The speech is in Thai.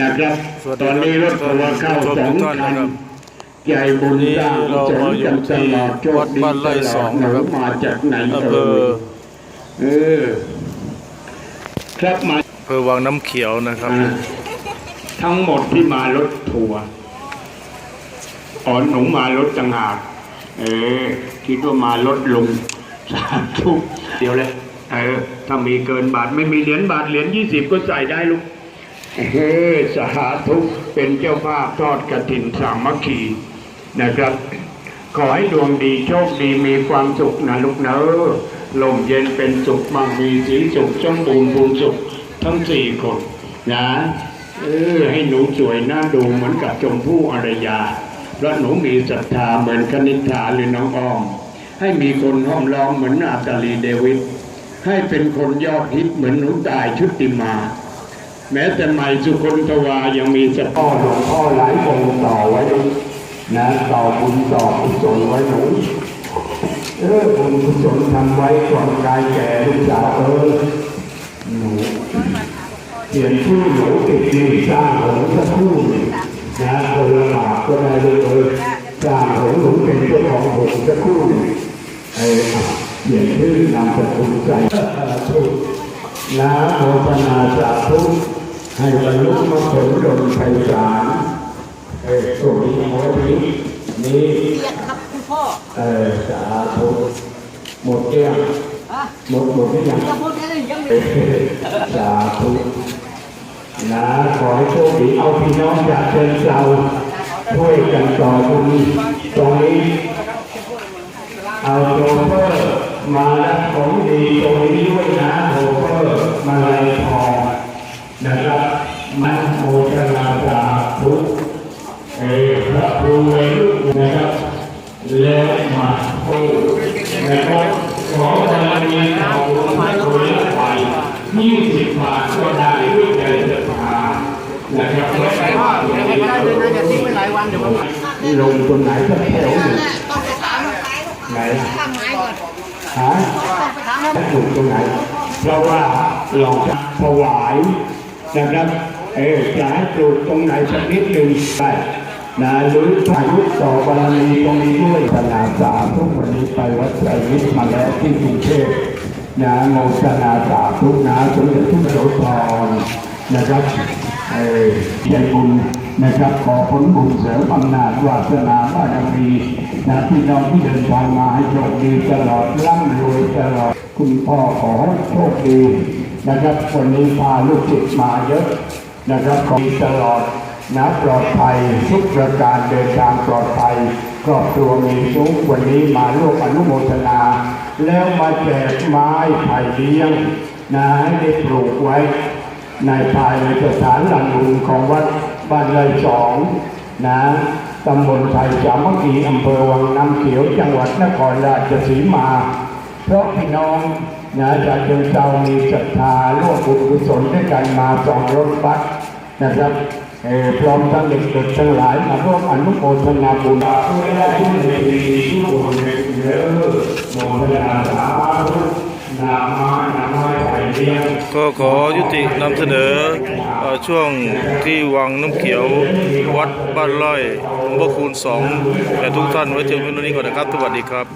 นะครับสวัสตดีอนนี้รถทัวร์เข้าท่านสองผู้ชมทุกท่านคันนะครับใหญ่บุญสร้างวันนี้เราสมมาอยู่กันตที่ลอดโชวัคดดีบ้านไร่ตลสออดงหนูนะครับมาจากไหนอำเภเอ่อยเออครับมาอำเภอวังน้ำเขียวนะครับอ่าทั้งหมดที่มารถทัวร์อ๋อหนูมารถจังหากเออคิดว่ามารถลุงสาธุเดี๋ยวเลยเออถ้ามีเกินบาทไม่มีเหรียญบาทเหรียญยี่สิบก็ใส่ได้ลูก เฮ้สาธุกเป็นเจ้าภาพทอดกระถินสามัคคีนะครับ ขอให้ดวงดีโชคดีมีความสุขนะลูกเนอลมเย็นเป็นสุขมั่งมีสีสุขสมบูรณ์ภูมิสุขทั้งสี่คนนะเออให้หนูสวยน่าดูเหมือนกับชมพู่อารยาเพราะหนูมีศรัทธาเหมือนคณิษฐาหรือน้องออม ให้มีคนห้อมล้อมเหมือนนาตาลีเดวิดให้เป็นคนยอดฮิตเหมือนหนูตายชุติมา แม้แต่ใหม่สุคนทวายังมีสพ่อหลวงพ่อหลายองค์ต่อไว้นะต่อบุญต่อกุศลไว้หนูเออบุญกุศลทำไว้ก่อนกายแก่ลูกสาวเออหนูเขียนชื่อหนูติดดีสร้างหงสักคู่นะคนละบาทก็ได้เลยเออสร้างหงหนูเป็นเจ้าของหงสักครู่เออเขียนชื่อนามสกุลใส่ถูกนะโมทนาสาธุ ให้บรรลุมรรคผลดลไพศาลเออตรงนี้โมนี้นี่เรียกครับคุณพ่อเออสาธุหมดแก้วอะหมดหมดไม่ยังจะพูดแค่นี้ยังเออสาธุนะขอให้โชคดีเอาพี่น้องจากเชิญเราช่วยกันต่อบุญตรงนี้ เอาโชเฟอร์มารับของดีตรงนี้ด้วยนะโชเฟอร์มาลายทองนะครับมันโมทนาสาธุเออพ ระครูเวรุนะครับแล้วมาพูดนะครับขอบารมีเราพระครูไปยี่สิบบาทก็ได้ด้วยใจศรัทธานะครับแล้วไปว่าให้ไม่ได้เลยนะอย่าทิ้งไว้หลายวันเดี๋ยวมันลงตรงไหนสักแถวหนึ่งต้องไปถามไหนทางไม้ก่อนฮะถามจะอยู่ตรงไหนเพราะว่าเราจะถวายนะครับเออจะให้ปลูกตรงไหนสักนิดหนึ่งได้ นะหรือถ่ายรูปต่อบารมีตรงนี้ด้วยขนาสามทุกวันนี้ไปวัดไตรมิตรมาแล้วที่กรุงเทพนะโมทนาสาธุนะสมเด็จทุกโสธรนะครับเออใจบุญนะครับขอผลบุญเสริมอำนาจวาสนาบารมีนะพี่น้องที่เดินทางมาให้โชคดีตลอดร่ำรวยตลอดคุณพ่อขอให้โชคดีนะครับวันนี้พาลูกศิษย์มาเยอะนะครับขอตลอด นะปลอดภัยทุกประการเดินทางปลอดภัยครอบครัวมีสุขวันนี้มาร่วมอนุโมทนา แล้วมาแจกไม้ไผ่เลี้ยงนะให้ได้ปลูกไว้ ในภายในสถานหลังบุญของวัดบ้านไรสองนะตำบลไทยสามัคคีอำเภอวังน้ำเขียวจังหวัดนครราชสีมา เพราะพี่น้องนะจากเชิงเซามีศรัทธาร่วมบุญกุศลด้วยกันมาสองรถบัสนะครับ พร้อมทั้งเด็กๆทั้งหลายมาร่วมอนุโมทนาบุญเพื่อได้ทุกในปีทุกคนในเยอะโมทนาสาธุนามานามาไผ่เลี้ยงก็ขอยุตินำเสนอช่วงที่วังน้ำเขียววัดบ้านไร่หลวงพ่อคูณสองแต่ทุกท่านไว้เจอกันวันนี้ก่อนนะครับ สวัสดีครับ